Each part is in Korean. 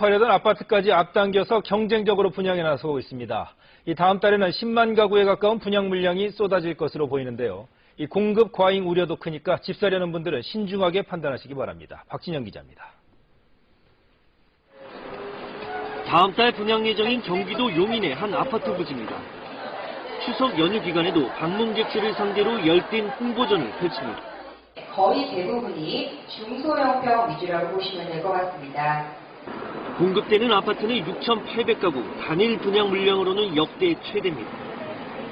공급하려던 아파트까지 앞당겨서 경쟁적으로 분양에 나서고 있습니다. 이 다음 달에는 10만 가구에 가까운 분양 물량이 쏟아질 것으로 보이는데요. 이 공급 과잉 우려도 크니까 집 사려는 분들은 신중하게 판단하시기 바랍니다. 박진영 기자입니다. 다음 달 분양 예정인 경기도 용인의 한 아파트 부지입니다. 추석 연휴 기간에도 방문객들을 상대로 열띤 홍보전을 펼칩니다. 거의 대부분이 중소형평 위주라고 보시면 될 것 같습니다. 공급되는 아파트는 6,800가구, 단일 분양 물량으로는 역대 최대입니다.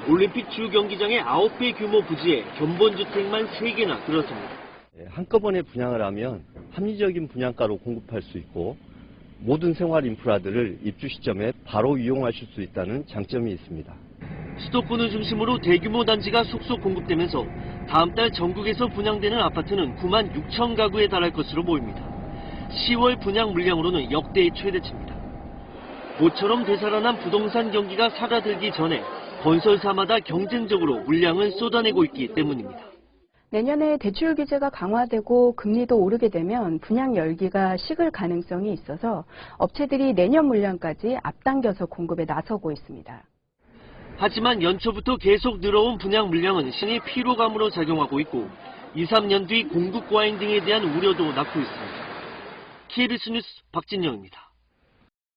올림픽 주 경기장의 9배 규모 부지에 견본주택만 3개나 들어섭니다. 예, 한꺼번에 분양을 하면 합리적인 분양가로 공급할 수 있고 모든 생활 인프라들을 입주 시점에 바로 이용하실 수 있다는 장점이 있습니다. 수도권을 중심으로 대규모 단지가 속속 공급되면서 다음 달 전국에서 분양되는 아파트는 9만 6천 가구에 달할 것으로 보입니다. 10월 분양 물량으로는 역대 최대치입니다. 모처럼 되살아난 부동산 경기가 사라들기 전에 건설사마다 경쟁적으로 물량을 쏟아내고 있기 때문입니다. 내년에 대출 규제가 강화되고 금리도 오르게 되면 분양 열기가 식을 가능성이 있어서 업체들이 내년 물량까지 앞당겨서 공급에 나서고 있습니다. 하지만 연초부터 계속 늘어온 분양 물량은 신의 피로감으로 작용하고 있고 2, 3년 뒤 공급 과잉 등에 대한 우려도 낳고 있습니다. KBS 뉴스 박진영입니다.